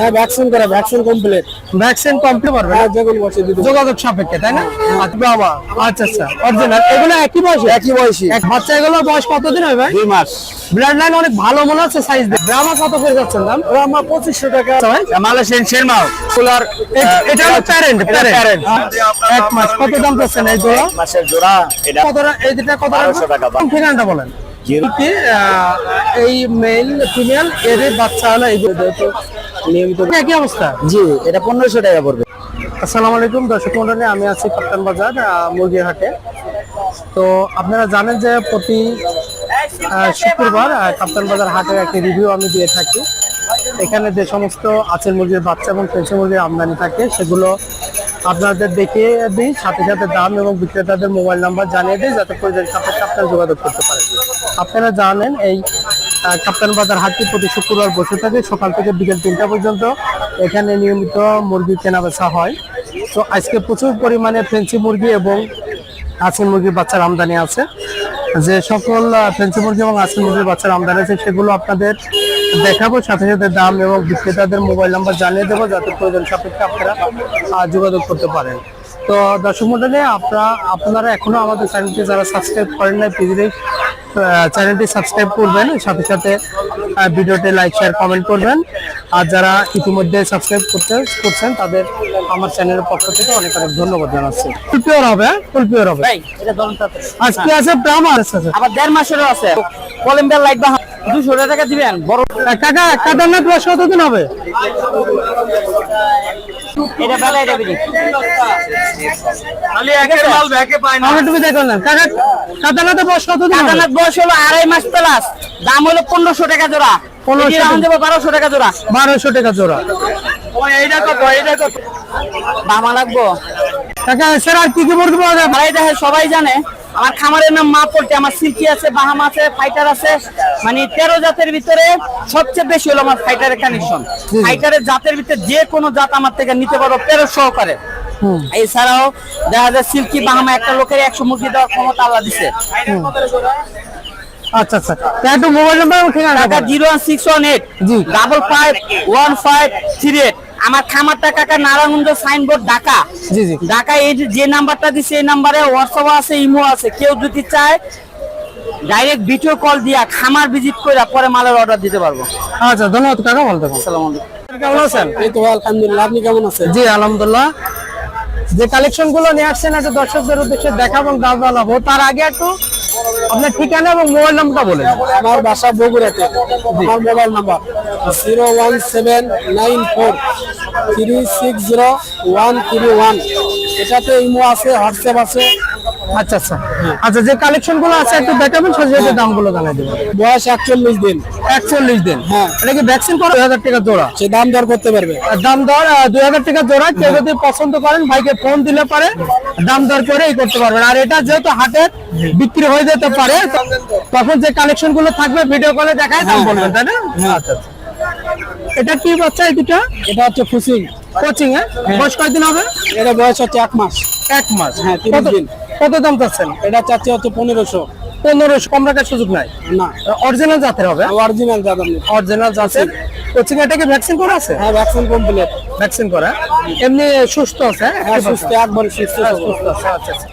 হ্যাঁ ভ্যাকসিন করা vaccine complete vaccine complete পারবে হ্যাঁ বসে দিতে যোগাযোগ সাপেক্ষে তাই না? আচ্ছা বাবা আচ্ছা আচ্ছা অরিজিনাল এগুলো একই বয়স? একই বয়সী। এক বাচ্চা এগুলো বয়স কতদিন হবে দুই মাস। ব্লাড লাইন অনেক ভালো মনে হচ্ছে সাইজ গ্রামা কত করে যাচ্ছেন দাম? ওরা পঁচিশশো টাকা। মালয়েশিয়ান শেরমাও কুলার এটা হলো প্যারেন্ট প্যারেন্ট এক মাস। কত দাম চাচ্ছেন এই জোড়া? মাসের জোড়া। এটা কত দুটা কত টাকা। ঠিকানাটা বলেন? জিরো। এই মেল ফিমেল এর বাচ্চা হলো এই যেহেতু নিয়মিত। একই অবস্থা? জি এটা পনেরোশো টাকা পড়বে। আসসালামু আলাইকুম দর্শক মন্ডলী আমি আছি কাপ্তান বাজার আহ, মুরগির হাটে তো আপনারা জানেন যে প্রতি শুক্রবার কাপ্তান বাজার হাটের একটি রিভিউ আমি দিয়ে থাকি। এখানে যে সমস্ত আচের মুরগির বাচ্চা এবং পেঁচে মুরগির আমদানি থাকে সেগুলো আপনাদের দেখিয়ে দিই, সাথে সাথে দাম এবং বিক্রেতাদের মোবাইল নাম্বার জানিয়ে দিই, যাতে প্রয়োজন সাপেক্ষে আপনারা যোগাযোগ করতে পারেন। আপনারা জানেন, এই কাপ্তান বাজার হাটটি প্রতি শুক্রবার বসে থাকে, সকাল থেকে বিকেল তিনটা পর্যন্ত। এখানে নিয়মিত মুরগি কেনা বেচা হয়। তো আজকে প্রচুর পরিমাণে ফেন্সি মুরগি এবং আসিন মুরগির বাচ্চার আমদানি আছে। যে সকল ফেন্সি মুরগি এবং আসিন মুরগির বাচ্চার আমদানি আছে, সেগুলো আপনাদের দেখাবো সাথে সাথে দাম এবং বিক্রেতাদের মোবাইল নাম্বার জানিয়ে দেবো যাতে প্রয়োজন সাপেক্ষে আপনারা যোগাযোগ করতে পারেন। তো দর্শক মন্ডলী আপনারা আপনারা এখনও আমাদের চ্যানেলটি যারা সাবস্ক্রাইব করেন নাই প্লিজ চ্যানেলটি সাবস্ক্রাইব করবেন। সাথে সাথে ভিডিওতে লাইক শেয়ার কমেন্ট করবেন। আর যারা ইতিমধ্যে সাবস্ক্রাইব করতে করছেন তাদের আমার চ্যানেলের পক্ষ থেকে অনেক অনেক ধন্যবাদ জানাচ্ছি। ফুল পিওর হবে ফুল পিওর হবে। আজকে আছে ব্রাহ্মণ। আছে। আবার দেড় মাসেরও আছে। কলম্বিয়ার লাইট দুশো টাকা দিবেন। বড় কাকা কাদারনাথ বয়স কতদিন হবে? এটা বেলা এটা বিড়ি আমি তুমি দেখো না। কাকা কাদারনাথের বয়স কতদিন হবে? বয়স হলো আড়াই মাস প্লাস দাম হলো পনেরোশো টাকা জোড়া। 1500 এটি এখন দেবো বারোশো টাকা জোড়া। বারোশো টাকা জোড়া। এইটা কত এইটা কত? দামা লাগবো। কাকা স্যার আর কি কি মুরগি পাওয়া যায় ভাই দেখে সবাই জানে। আমার খামারের নাম মা পড়তে আমার সিল্কি আছে বাহাম আছে ফাইটার আছে। মানে তেরো জাতের ভিতরে সবচেয়ে বেশি হলো আমার ফাইটারের কানেকশন ফাইটারের জাতের ভিতরে যে কোনো জাত আমার থেকে নিতে পারো তেরো সহকারে। এছাড়াও দেখা যায় সিল্কি বাহামা একটা লোকের একশো মুরগি দেওয়ার ক্ষমতা আল্লাহ দিছে। আচ্ছা আচ্ছা। একটু মোবাইল নাম্বার ঠিকানা। Zero one six one eight. Double five one five three eight. আমার খামারটা কাকা নারায়ণগঞ্জ সাইনবোর্ড ঢাকা। জি জি। ঢাকা এই যে- যে নাম্বারটা দিছে এই নাম্বারে হোয়াটসঅ্যাপ আছে ইমো আছে। কেউ যদি চায় ডাইরেক্ট ভিডিও কল দিয়া খামার ভিজিট করে পরে মালের অর্ডার দিতে পারব। আচ্ছা ধন্যবাদ কাকা ভালো থাকুন। আসসালামু আলাইকুম। কেমন আছেন? এই তো আলহামদুলিল্লাহ আপনি কেমন আছেন? জি আলহামদুলিল্লাহ। যে কালেকশনগুলো নিয়ে আসছেন আছে দর্শকদের উদ্দেশ্যে দেখাবো দাম তার আগে একটু আপনার ঠিকানা এবং মোবাইল নাম্বারটা বলেন আমার বাসা বগুড়াতে। আমার mobile number zero one seven nine four three six zero one three one. এটাতে ইমো আছে হোয়াটসঅ্যাপ আছে। আচ্ছা আচ্ছা। আচ্ছা যে কালেকশনগুলো আছে একটু দেখাবেন সাথে সাথে দামগুলো জানাই দেবেন বয়স একচল্লিশ দিন। একচল্লিশ দিন। হ্যাঁ। এটা কি ভ্যাকসিন করা দুই হাজার টাকা জোড়া? সে দাম দর করতে পারবে। দাম দর দুই হাজার টাকা জোড়া। কেউ যদি পছন্দ করেন ভাইকে ফোন দিলে পারে দাম দর করে এই করতে পারবেন। আর এটা যেহেতু হাটের বিক্রি হয়ে যেতে পারে তখন যে কালেকশনগুলো থাকবে ভিডিও কলে দেখায় দাম বলবেন তাই না? আচ্ছা আচ্ছা। এটা কি বাচ্চা এই দুটা? এটা হচ্ছে ফুসিং কোচিং এ বয়স কয়দিন হবে? এটা বয়স হচ্ছে এক মাস। এক মাস। হ্যাঁ, তিরিশ দিন। কত দাম চাচ্ছেন? এটা চাচ্ছে হচ্ছে পনেরোশো। পনেরোশো কম রাখার সুযোগ নাই? না। অরিজিনাল জাতের হবে? অরিজিনাল দাদা অরিজিনাল জাতের। কোচিং এটা কি ভ্যাকসিন করা আছে? হ্যাঁ ভ্যাকসিন কমপ্লিট ভ্যাকসিন করা। এমনি সুস্থ আছে হ্যাঁ সুস্থ একবার সুস্থ। হ্যাঁ, সুস্থ আছে আচ্ছা আচ্ছা।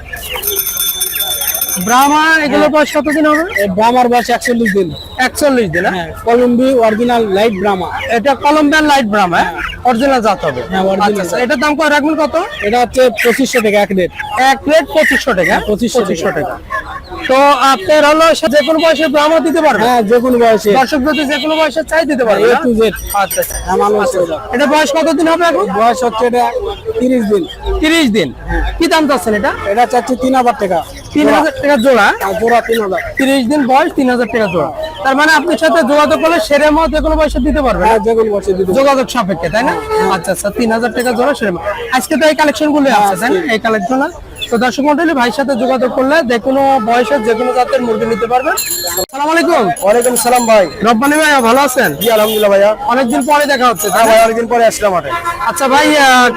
ব্রাহ্মা এগুলো বয়স কতদিন হবে? ব্রাহ্মার বয়স একচল্লিশ দিন। একচল্লিশ দিন হ্যাঁ? হ্যাঁ কলম্বি অরিজিনাল লাইট ব্রাহ্মা এটা কলম্বিয়ান লাইট ব্রাহ্মা অরিজিনাল জাত হবে। হ্যাঁ, original। এটার দাম কত রাখবেন কত? এটা হচ্ছে পঁচিশশো টাকা এক রেট এক প্লেট পঁচিশশো টাকা হ্যাঁ, 2500 পঁচিশশো টাকা। তো আপনার হলো যে কোনো বয়সে ব্রাহ্মা দিতে পারবে? হ্যাঁ যে কোনো বয়সে। দর্শক যদি যে কোনো বয়সে চাই দিতে পারবে এ টু জেড আচ্ছা আচ্ছা। হ্যাঁ এটা। এটা বয়স কতদিন হবে এখন? বয়স হচ্ছে এটা তিরিশ দিন। তিরিশ দিন। কি দাম চাচ্ছেন এটা? এটা চাচ্ছে তিন হাজার টাকা। তিন হাজার টাকা জোড়া। জোড়া তিন হাজার তিরিশ দিন বয়স তিন হাজার টাকা জোড়া। তার মানে আপনার সাথে যোগাযোগ করলে সেরে মত যে কোনো পয়সা দিতে পারবে হ্যাঁ যে কোনো বয়সে দিতে যোগাযোগ সাপেক্ষে তাই না? আচ্ছা আচ্ছা তিন হাজার টাকা জোড়া সেরে আজকে তো এই কালেকশনগুলো আছে এই কালেকশন তো দর্শক মন্ডলী ভাইয়ের সাথে যোগাযোগ করলে যে কোনো বয়সের যে কোনো জাতের মুরগি নিতে পারবেন। সালাম আলাইকুম। ওয়ালাইকুম সালাম ভাই। রব্বানি ভাই ভালো আছেন? জি আলহামদুলিল্লাহ ভাইয়া। অনেকদিন পরে দেখা হচ্ছে হ্যাঁ ভাই অনেকদিন পরে আসলাম মাঠে আচ্ছা ভাই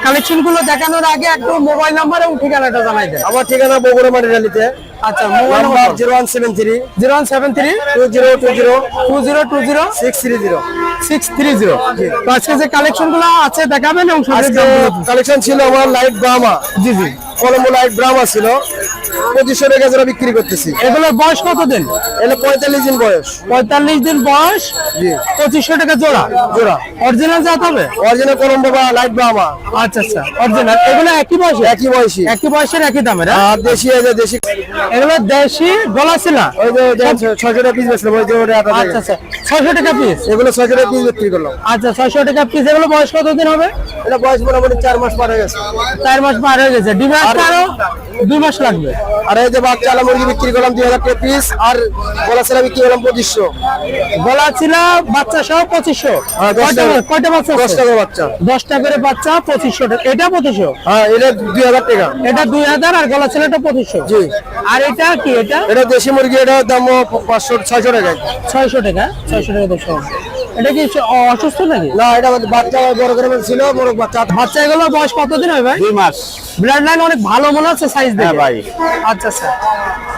কালেকশনগুলো দেখানোর আগে একটু মোবাইল নাম্বার এবং ঠিকানাটা জানাই দেন। আমার ঠিকানা বগুড়া মাটিরালিতে আচ্ছা mobile number zero one seven three. Zero one seven three. Two zero two zero. Two zero two zero. Six three zero. Six three zero. আজকে যে কালেকশনগুলো আছে দেখাবেন এবং। কালেকশন ছিল আমার লাইট ব্রাহ্মা জি জি। কলম্বো এক গ্রাম ছিল। পঁচিশশো টাকা জোড়া বিক্রি করতেছি। এগুলোর বয়স কত দিন এটা পঁয়তাল্লিশ দিন বয়স। পঁয়তাল্লিশ দিন বয়স পঁচিশশো টাকা জোড়া। জোড়া। অরিজিনাল জাত হবে? অরিজিনাল কলম্বো বা লাইট ব্রাহ্মা আচ্ছা আচ্ছা। অরিজিনাল এগুলো একই বয়সে একই বয়সী। একই বয়সের একই দামের হ্যাঁ? আর দেশি এই যে দেশি এগুলো দেশি গলা ছিল ওই যে ছয়শো টাকা পিস ওই যে ওটা আচ্ছা আচ্ছা। ছয়শো টাকা পিস এগুলো ছয়শো টাকা পিস বিক্রি করলাম। আচ্ছা ছয়শো টাকা পিস এগুলো বয়স কত দিন হবে? এটা বয়স মোটামুটি চার মাস পার হয়ে গেছে। চার মাস পার হয়ে গেছে। আর- আরও দুই মাস লাগবে। আর এই যে বাচ্চা আলা মুরগি বিক্রি করলাম দুই হাজার পিস আর গলা ছেলা বিক্রি করলাম পঁচিশশো? গলা ছিল বাচ্চা সহ পঁচিশশো। হ্যাঁ, কয়টা বাচ্চা দশ টাকা বাচ্চা। দশটা করে বাচ্চা পঁচিশশো টাকা। এটা পঁচিশশো? হ্যাঁ এটা দুই হাজার টাকা। এটা দুই হাজার আর গলা ছেলেটা পঁচিশশো। জি। আর এটা কি এটা? এটা দেশি মুরগি এটা দাম পাঁচশো ছয়শো টাকা। ছয়শো টাকা ছয়শো টাকা দশশো এটা কি অসুস্থ নাকি? না এটা বাচ্চা বড় করে ছিল বড় বাচ্চা বাচ্চা এগুলো বয়স কতদিন হবে ভাই? দুই মাস। ব্লাড লাইন অনেক ভালো মনে হচ্ছে সাইজ দেখে। হ্যাঁ ভাই। আচ্ছা আচ্ছা।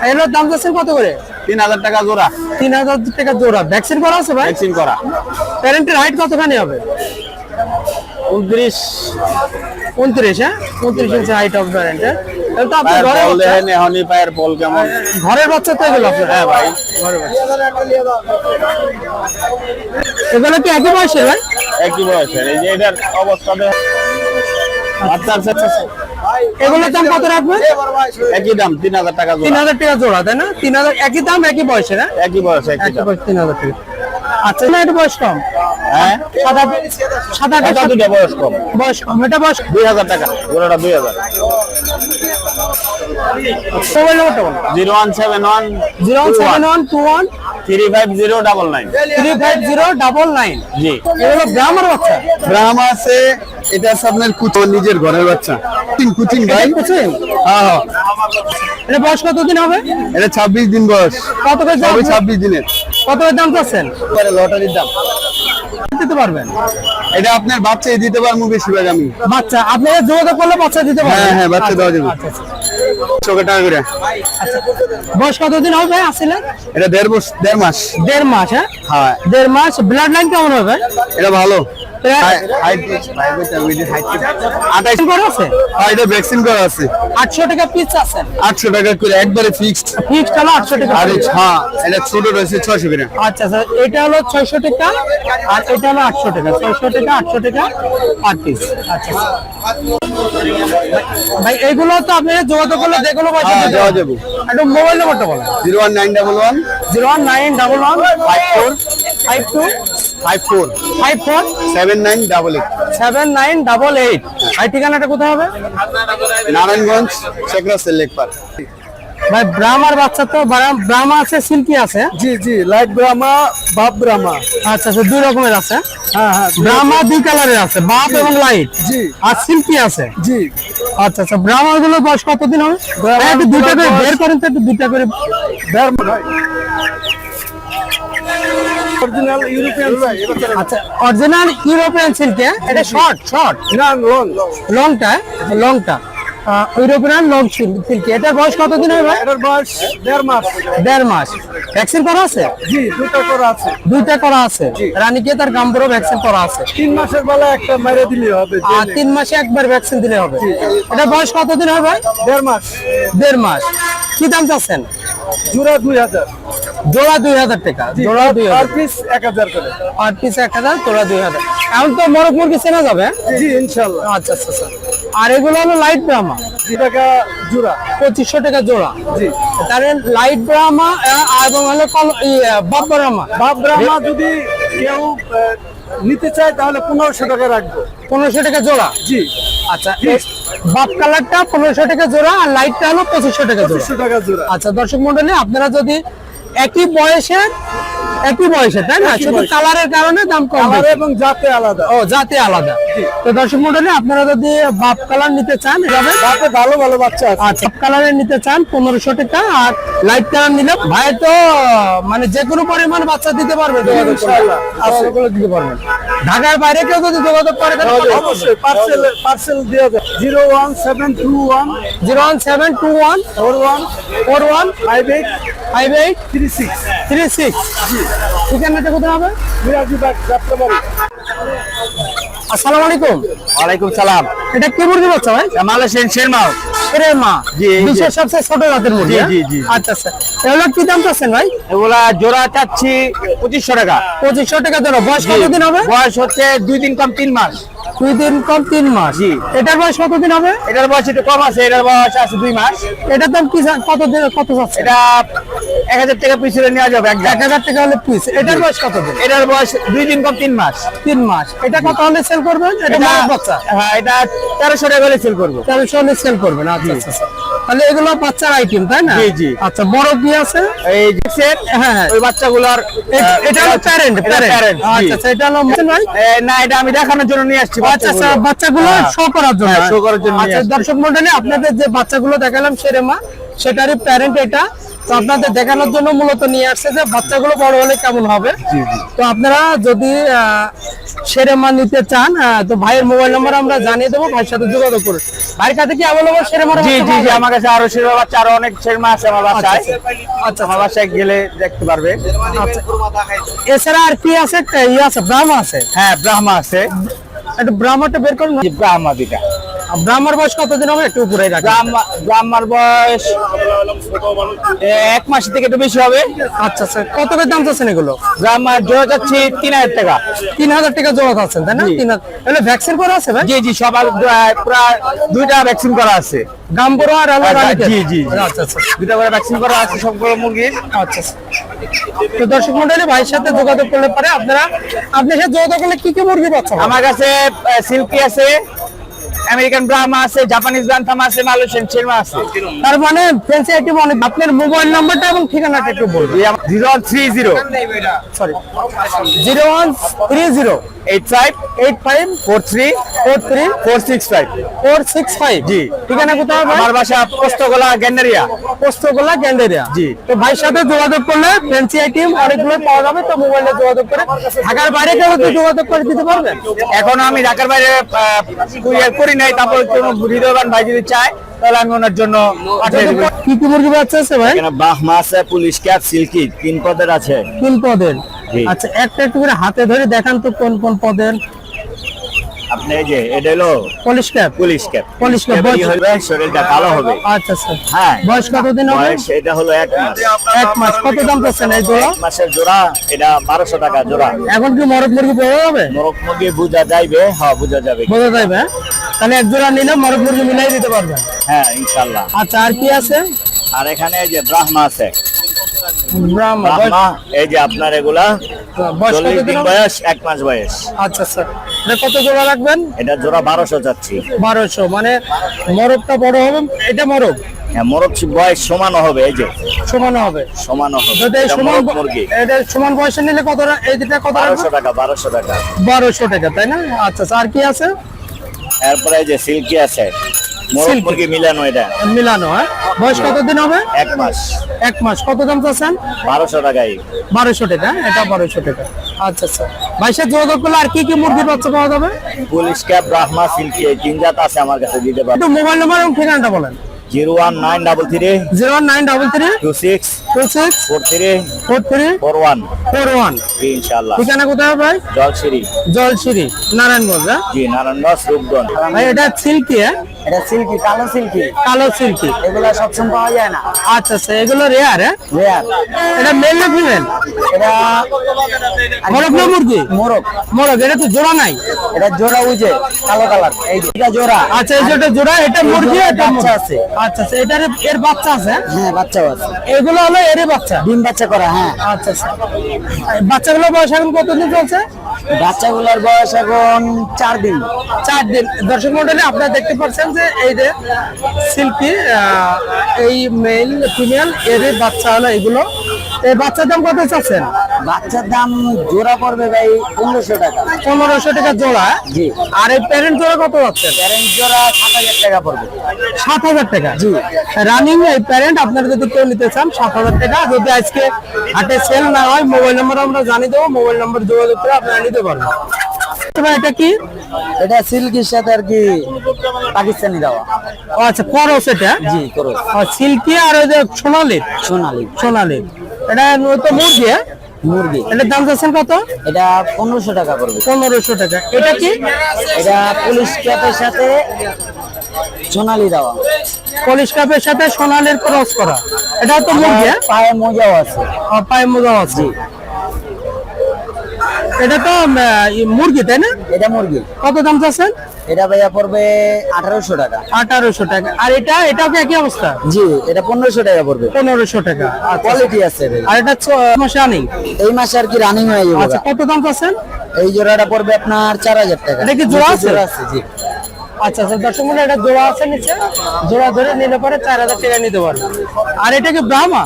এগুলোর দাম যাচ্ছে কত করে? তিন হাজার টাকা জোড়া। তিন হাজার টাকা জোড়া। ভ্যাকসিন করা আছে ভাই? ভ্যাকসিন করা। প্যারেন্টের হাইট কতখানি হবে? উনত্রিশ। উনত্রিশ হ্যাঁ? উনত্রিশ ইঞ্চি হাইট হবে প্যারেন্টের তো বল এখনই পায়ের বল কেমন। ঘরের বাচ্চা তো এগুলো আপনার। হ্যাঁ ভাই। এগুলো কি একই বয়সের ভাই? একই এই যে এটার অবস্থা সাথে এগুলোর দাম কত রাখবেন? একই দাম তিন হাজার টাকা তিন হাজার টাকা জোড়া তাই না? তিন হাজার একই দাম একই বয়সের হ্যাঁ একই বয়স একই বয়স তিন হাজার টাকা। আচ্ছা না এটা বয়স কম। হ্যাঁ? সাত আট বয়স কম। বয়স কম। এটা বয়স দুই হাজার টাকা জোড়াটা দুই হাজার। মোবাইল নাম্বারটা বলো zero one seven one zero seven one two one three five zero double nine three five zero double nine জি। এগুলো গ্রামের বাচ্চা। গ্রাম আছে এটা আছে আপনার কুচো নিজের ঘরের বাচ্চা। কুচিং কুচিং ভাই। বুঝছেন হ্যাঁ এটা বয়স কতদিন হবে? এটা ছাব্বিশ দিন বয়স। কত করে ছাব্বিশ দিনের। কত দাম চাচ্ছেন? লটারির দাম। দিতে পারবেন? এটা আপনার বাচ্চাই দিতে পারব বেশি ভাগ আমি। বাচ্চা আপনারা যোগাযোগ করলে বাচ্চা দিতে পারবেন? হ্যাঁ, হ্যাঁ, বাচ্চা দেওয়া যাবে। টাকা করে বয়স কতদিন হবে আসলে এটা দেড় বছর দেড় মাস। দেড় মাস হ্যাঁ? হ্যাঁ। দেড় মাস। ব্লাড লাইন কেমন হবে এটা ভালো। হ্যাঁ এটা ভ্যাকসিন করা আছে। আটশো টাকা পিস আছেন আটশো টাকা করে একবারে ফিক্সড ফিক্সড হলো আটশো টাকা আর হ্যাঁ এটা ছোট রয়েছে ছশো করে। আচ্ছা এটা হলো ছয়শো টাকা আর এটা হলো আটশো টাকা। ছয়শো টাকা আটশো টাকা পার পিস আচ্ছা। ভাই এগুলো তো আপনি যোগাযোগ করলে কোনো পয়সা দেওয়া যাবে। একটু মোবাইল নাম্বারটা বলেন। Zero one nine double one zero one nine double one five four five two five four five four seven nine double eight seven nine double eight ঠিকানাটা কোথায় হবে? নারায়ণগঞ্জ শেখ রাসেল লেক পার্ক ভাই ব্রাহ্মার বাচ্চা তো ব্রা- ব্রাহ্মা আছে সিল্কি আছে? জি জি লাইট ব্রাহ্মা বাপ ব্রাহ্মা। আচ্ছা আচ্ছা দুই রকমের আছে। হ্যাঁ হ্যাঁ ব্রাহ্মা দুই কালারের আছে বাপ এবং লাইট। জি। আর সিল্কি আছে? জি। আচ্ছা আচ্ছা ব্রাহ্মা গুলো বয়স কতদিন হবে? একটু দুইটা করে বের করেন তো একটু দুইটা করে অরিজিনাল ইউরোপিয়ান আচ্ছা অরিজিনাল ইউরোপিয়ান সিল্কে এটা শর্ট শর্ট না লং লংটা লংটা ইউরোপিয়ান লং সিল্কে এটা বয়স কতদিন হবে ভাই? এটার বয়স দেড় মাস। দেড় মাস। ভ্যাকসিন করা আছে? জি দুটো করে আছে। দুইটা করা আছে? রানীকে তার গাম্বুরও ভ্যাকসিন করা আছে। তিন মাসের বেলা একটা মেরে দিলে হবে আর তিন মাসে একবার ভ্যাকসিন দিলে হবে। এটা বয়স কতদিন হবে ভাই? দেড় মাস। দেড় মাস। কি দাম চাচ্ছেন? জোড়া দুই হাজার। জোড়া দুই হাজার টাকা জোড়া দুই হাজার। পিস এক হাজার করে। আর পিস এক হাজার জোড়া দুই হাজার। এখন তো মোরগ মুরগি চেনা যাবে হ্যাঁ? জি ইনশাল্লাহ আচ্ছা আচ্ছা আচ্ছা। আর এগুলো হলো লাইট ব্রাহ্মা টাকা জোড়া। পঁচিশশো টাকা জোড়া। জি। তাহলে লাইট ব্রাহ্মা এবং হলো বাপ ব্রাহ্মা বাপ ব্রাহ্মা যদি কেউ নিতে চায় তাহলে পনেরোশো টাকা রাখব। পনেরোশো টাকা জোড়া? জি। আচ্ছা বাপ কালারটা পনেরোশো টাকা জোড়া আর লাইটটা হলো পঁচিশশো টাকা জোড়া। টাকা জোড়া। আচ্ছা দর্শক মন্ডলী আপনারা যদি একই বয়সের একই তাই না? শুধু কালারের কারণে দাম কম কালার এবং জাতে আলাদা। ও জাতি আলাদা। তো দর্শক মন্ডলী আপনারা যদি বাপ কালার নিতে চান জাতে ভালো ভালো বাচ্চা আছে। আচ্ছা কালারের নিতে চান পনেরোশো টাকা আর লাইট কালার নিলে ভাই তো মানে যে কোনো পরিমাণ বাচ্চা দিতে পারবে যোগাযোগ দিতে পারবেন। ঢাকার বাইরে কেউ যদি যোগাযোগ করে অবশ্যই পার্সেল পার্সেল দিয়ে দেয় zero one seven two one zero one seven two one four one four one five eight five eight three six three six ঠিকানাটা কোথায় হবে? মিরাজিবাগ যাত্রাবাড়ি আসসালামু আলাইকুম। ওয়ালাইকুম সালাম। এটা কি মুরগি বাচ্চা ভাই? মালয়েশিয়ান শেরমাও এরে মা। জি, বিশ্বের সবচেয়ে ছোট জাতের মুরগি জি, হ্যাঁ? জি। আচ্ছা আচ্ছা। এগুলো কি দাম চাচ্ছেন ভাই? এগুলা জোড়া চাচ্ছি পঁচিশশো টাকা। পঁচিশশো টাকা ধরো বয়স কতদিন হবে? বয়স হচ্ছে দুই দিন কম তিন মাস। দুই দিন কম তিন মাস। জি। এটার বয়স কতদিন হবে? এটার বয়স একটু কম আছে এটার বয়স আছে দুই মাস। এটার দাম কি কত দিন কত যাচ্ছে এটা এক হাজার টাকা পিছনে নেওয়া যাবে এক হাজার টাকা হলে পিস এটার বয়স কত দিন? এটার বয়স দুই দিন কম তিন মাস। তিন মাস। এটা কত হলে সেল করবেন? এটা বাচ্চা? হ্যাঁ এটা তেরোশো টাকা হলে সেল করব। তেরোশো হলে সেল করবেন আচ্ছা আচ্ছা আচ্ছা। তাহলে এগুলো বাচ্চার আইটেম তাই না? জি, জি। আচ্ছা বড় কি আছে? এই হ্যাঁ হ্যাঁ। ওই বাচ্চাগুলোর এটা হলো প্যারেন্ট প্যারেন্ট আচ্ছা আচ্ছা হলো ভাই? না এটা আমি দেখানোর জন্য নিয়ে আসছি আচ্ছা আচ্ছা বাচ্চাগুলো। বাচ্চাগুলো হ্যাঁ। শো করার জন্য। হ্যাঁ, show করার জন্য আচ্ছা দর্শক মন্ডলী আপনাদের যে বাচ্চাগুলো দেখালাম সেরেমা সেটারই প্যারেন্ট এটা। তো আপনাদের দেখানোর জন্য মূলত নিয়ে আসছে যে বাচ্চাগুলো বড় হলে কেমন হবে? তো আপনারা যদি সেরেমা নিতে চান তো ভাইয়ের মোবাইল নাম্বার আমরা জানিয়ে দেবো ভাইয়ের সাথে যোগাযোগ করুন। ভাইয়ের কাছে কি অ্যাভেলেবল সেরেমার জি জি জি আমার কাছে আরও শেরমা বাচ্চা আরও অনেক শেরমা আছে আমার বাসায়। আচ্ছা আমার বাসায় গেলে দেখতে পারবে। আচ্ছা। এছাড়া আর কি আছে? একটা ইয়ে আছে ব্রাহ্মা আছে? হ্যাঁ ব্রাহ্মা আছে। একটু ব্রাহ্মাটা বের করুন। ব্রাহ্মা দুইটা। ব্রাহ্মার বয়স কতদিন হবে? একটু উপরে ব্রাহ্মার বয়স এক মাস থেকে একটু বেশি হবে। আচ্ছা আচ্ছা। কত করে দাম চাচ্ছেন এগুলো? ব্রাহ্মার জোড়া যাচ্ছি তিন হাজার টাকা। তিন হাজার টাকা জোড়া চাচ্ছেন তাই না? তিন হাজার। ভ্যাকসিন করা আছে ভাই? জি জি সবার প্রায় দুইটা ভ্যাকসিন করা আছে। গাম্বুরা আর আলো আচ্ছা, রানীতে? জি, জি, জি। আচ্ছা আচ্ছা। দুইটা করে ভ্যাকসিন করা আছে সবগুলো মুরগির। আচ্ছা আচ্ছা। তো দর্শক মন্ডলী ভাইয়ের সাথে যোগাযোগ করলে পারে আপনারা। আপনার সাথে যোগাযোগ করলে কি কি মুরগি পাচ্ছেন? আমার কাছে সিল্কি আছে আমেরিকান ব্রাহ্মা আছে জাপানিজ ব্রান্থাম আছে মালয়েশিয়ান শেরমা আছে। তার মানে ফ্যান্সি আইটেম অনেক আপনার মোবাইল নাম্বারটা এবং ঠিকানাটা একটু বলবেন। Zero three zero sorry zero one three zero eight five eight five four three four three four six five four six five জি। ঠিকানা কোথায় আমার বাসা পোস্তগোলা গ্যান্ডারিয়া। পোস্তগোলা গ্যান্ডেরিয়া। জি। তো ভাইয়ের সাথে যোগাযোগ করলে ফ্যান্সি আইটেম অনেকগুলো পাওয়া যাবে তো মোবাইলে যোগাযোগ করে। ঢাকার বাইরে কেউ যোগাযোগ করে দিতে পারবেন? এখন আমি ঢাকার বাইরে কুরিয়ার করি নাই তারপর কোনো হৃদয়বান ভাই যদি চায় তাহলে আমি ওনার জন্য কি কি মুরগি বাচ্চা আছে ভাই? এখানে বাহমা আছে পুলিশ ক্যাপ সিল্কি তিন পদের আছে। তিন পদের? আচ্ছা একটা একটু করে হাতে ধরে দেখান তো কোন কোন পদের। আপনি এই যে এটা হলো police cap. Police cap. Police cap, বয়স- হবে শরীরটা কালো হবে। আচ্ছা আচ্ছা। হ্যাঁ। বয়স কতদিন হবে? বয়স এটা হলো এক মাস। এক মাস। কত দাম পাচ্ছেন এই জোড়া? এক মাসের জোড়া এটা বারোশো টাকা জোড়া। এখন কি মরদ মুরগি পাওয়া যাবে মোরগ মুরগি বুঝা যাইবে হ্যাঁ বুঝা যাবে। বোঝা যাবে হ্যাঁ? তাহলে এক জোড়া নিলে মরদ মুরগি মিলাই দিতে পারবেন। হ্যাঁ ইনশাল্লাহ। আচ্ছা আর কি আছে? আর এখানে এই যে ব্রাহ্মা আছে। ব্রাহ্মা এই যে আপনার এগুলা চল্লিশ দিন বয়স এক মাস বয়স। আচ্ছা আচ্ছা। এটা কত জোড়া রাখবেন? এটা জোড়া বারোশো যাচ্ছি। বারোশো মানে মরদটা বড় হবে এটা মরদ হ্যাঁ মোরগ বয়স সমানও হবে এই যে। সমান হবে। সমানও হবে। যদি সমান মুরগি। এটা সমান বয়সে নিলে কত এই দুটা কত বারোশো টাকা বারোশো টাকা। বারোশো টাকা তাই না? আচ্ছা আচ্ছা, আর কি আছে? এরপরে যে সিল্কি আছে মোরগ মুরগি মিলানো এটা। মিলানো হ্যাঁ? বয়স কতদিন হবে? এক মাস। এক মাস। কত দাম চাচ্ছেন? বারোশো টাকাই। বারোশো টাকা হ্যাঁ? এটা বারোশো টাকা। আচ্ছা আচ্ছা। ভাইসা যোগাযোগ করলে আর কি কি মুরগির বাচ্চা পাওয়া যাবে? পুলিশ ক্যাপ ব্রাহ্মা সিল্কি এই তিন জাত আছে আমার কাছে দিতে পারব মোবাইল নাম্বার এবং ঠিকানাটা বলেন। Zero one nine double three zero nine double three two six two six four three four three four one. Four one. ইনশাল্লাহ ঠিকানা কোথায় ভাই? জলসিরি জলসিরি নারায়ণগঞ্জ হ্যাঁ? জি নারায়ণগঞ্জ রূপগঞ্জ। ভাই এটা সিল্কি হ্যাঁ? এটা সিল্কি কালো সিল্কি। কালো সিল্কি। এগুলো সবসময় পাওয়া যায় না। আচ্ছা আচ্ছা এগুলো রেয়ার হ্যাঁ? রেয়ার এটা মেল না ফিমেল এটা মোরগ না মুরগি? মোরগ। মোরগ এটা তো জোড়া নাই। এটা জোড়া উজে কালো কালার। এই এটা জোড়া। আচ্ছা এই যেটা জোড়া এটা মুরগি এটা বাচ্চা আছে। আচ্ছা আচ্ছা এটার এর বাচ্চা আছে হ্যাঁ? হ্যাঁ বাচ্চাও আছে। এগুলো হলো এরই বাচ্চা? ডিম বাচ্চা করা হ্যাঁ। আচ্ছা আচ্ছা। বাচ্চাগুলো বয়স এখন কতদিন চলছে? বাচ্চাগুলোর বয়স এখন চার দিন। চার দিন। দর্শক মন্ডলী, আপনারা দেখতে পাচ্ছেন যে এই যে শিল্পী এই মেল ফিমেল, এদের বাচ্চা হলো এগুলো। এই বাচ্চার দাম কত চাচ্ছেন? বাচ্চার দাম জোড়া পড়বে ভাই পনেরোশো টাকা। পনেরোশো টাকা জোড়া জি। আর এই প্যারেন্ট জোড়া কত যাচ্ছেন প্যারেন্ট জোড়া সাত হাজার টাকা পড়বে। সাত হাজার টাকা? জি। রানিং এই প্যারেন্ট আপনারা যদি কেউ নিতে চান সাত হাজার টাকা। যদি আজকে হাটে সেল না হয় মোবাইল নাম্বার আমরা জানিয়ে দেবো মোবাইল নাম্বার যোগাযোগ করে আপনারা নিতে পারবেন। এটা কি? এটা সিল্কির সাথে আর কি পাকিস্তানি দেওয়া। আচ্ছা করস এটা? জি করো সিল্কি আর ওই যে সোনালি? সোনালি। সোনালি। এটা তো মুরগি হ্যাঁ? মুরগি। এটার দাম চাচ্ছেন কত? এটা পনেরোশো টাকা পড়বে। পনেরোশো টাকা। এটা কি? এটা পুলিশ ক্যাপের সাথে সোনালি দেওয়া। পলিশ কাপের সাথে সোনালির ক্রস করা। এটা তো মুরগি হ্যাঁ? পায়ে মোজাও আছে। পায়ে মোজাও আছে। এটা তো মুরগি তাই না? এটা মুরগি। কত দাম চাচ্ছেন? এটা ভাইয়া পড়বে আঠারোশো টাকা। আঠারোশো টাকা। আর এটা এটাও কি একই অবস্থা? জি এটা পনেরোশো টাকা পড়বে। পনেরোশো টাকা। আচ্ছা। কোয়ালিটি আছে আর এটা মাসে আনি এই মাসে আর কি রানিং হয়ে যাবে আচ্ছা কত দাম চাচ্ছেন? এই জোড়াটা পড়বে আপনার চার হাজার টাকা। এটা কি জোড়া আছে? জোড়া আছে জি। আচ্ছা আচ্ছা দর্শক মূল্য এটা জোড়া আছে নিচে। জোড়া ধরে নিলে পরে চার হাজার টাকা নিতে পারবে আর এটা কি ব্রাহ্মা?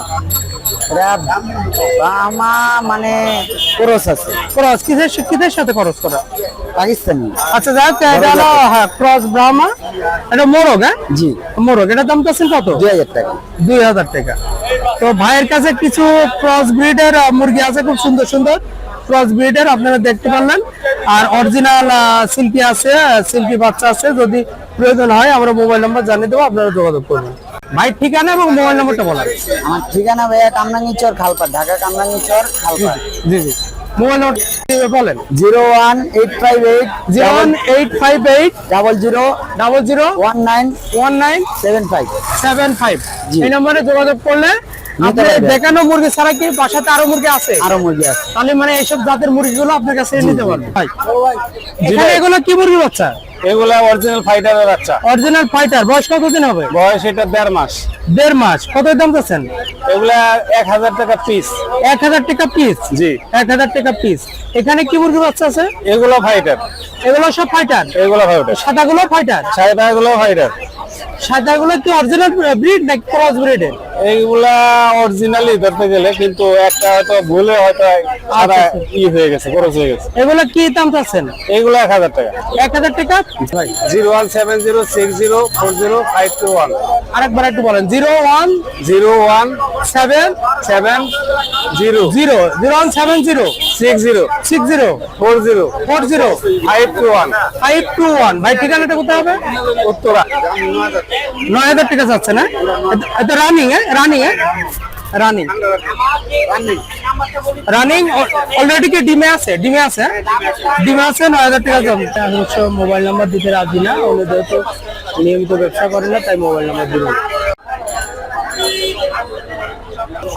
বামা মানে ক্রস আছে। ক্রস কিসের কিসের সাথে খরচ করা? পাকিস্তানি। আচ্ছা যাক এটা হলো হ্যাঁ ক্রস ব্রাহ্মা এটা মোরগ হ্যাঁ? জি। মোরগ এটার দাম চাচ্ছেন কত? দুই হাজার টাকা। দুই হাজার টাকা। তো ভাইয়ের কাছে কিছু ক্রস ব্রিডের মুরগি আছে খুব সুন্দর সুন্দর ক্রস ব্রিডের আপনারা দেখতে পারলেন। আর অরিজিনাল শিল্পী আছে শিল্পী বাচ্চা আছে যদি প্রয়োজন হয় আমরা মোবাইল নাম্বার জানিয়ে দেবো আপনারা যোগাযোগ করবেন। ভাই ঠিকানা এবং মোবাইল নাম্বারটা বলেন। আমার ঠিকানা ভাইয়া কামরাঙ্গি চর খালপাড় ঢাকা কামরাঙ্গি চর খালপাড়। জি জি মোবাইল নাম্বার বলেন। Zero one eight five eight zero one eight five eight double zero double zero one nine one nine seven five. Seven five. এই নম্বরে যোগাযোগ করলে। দেখানো মুরগি ছাড়া কি বাসাতে আরও মুরগি আছে? আরও মুরগি আছে। তাহলে মানে এইসব জাতের মুরগিগুলো আপনার কাছে নিতে পারবেন এখানে এগুলো কি মুরগি বাচ্চা? এগুলা অরিজিনাল ফাইটারের বাচ্চা। অরিজিনাল ফাইটার বয়স কতদিন হবে? বয়স এটা দেড় মাস। দেড় মাস। কত দাম এগুলা এক হাজার টাকা পিস এক হাজার টাকা পিস জি। এক হাজার টাকা পিস এখানে কি মুরগি বাচ্চা আছে? এগুলো ফাইটার এগুলো সব ফাইটার এগুলো ফাইটার সাদাগুলো ফাইটার সাদাগুলো কি অরিজিনাল ব্রিড নাকি ক্রস ব্রিডের এইগুলা অরিজিনালি ধরতে গেলে কিন্তু একটা হয়তো ভুলে হয়তো সাদা ই হয়ে গেছে খরচ হয়ে গেছে। এগুলো কি দাম চাচ্ছেন? এগুলো এক হাজার টাকা। এক হাজার টাকা? Zero one seven zero six zero four zero five two one. আরেকবার একটু বলেন zero one zero one seven seven zero zero zero one seven zero. Six zero. Six zero. Four zero. Four zero. Five two one. Five two one. ভাই ঠিকানাটা কোথায় হবে? উত্তরা। নয় হাজার টাকা যাচ্ছে না। এটা রানিং রানিং হ্যাঁ রানিং রানিং অলরেডি কি ডিমে আছে? ডিমে আছে? ডিমে আছে নয় হাজার টাকা জম অবশ্য মোবাইল নাম্বার দিতে রাজি না। উনি যেহেতু নিয়মিত ব্যবসা করে না, তাই মোবাইল নাম্বার দিবেন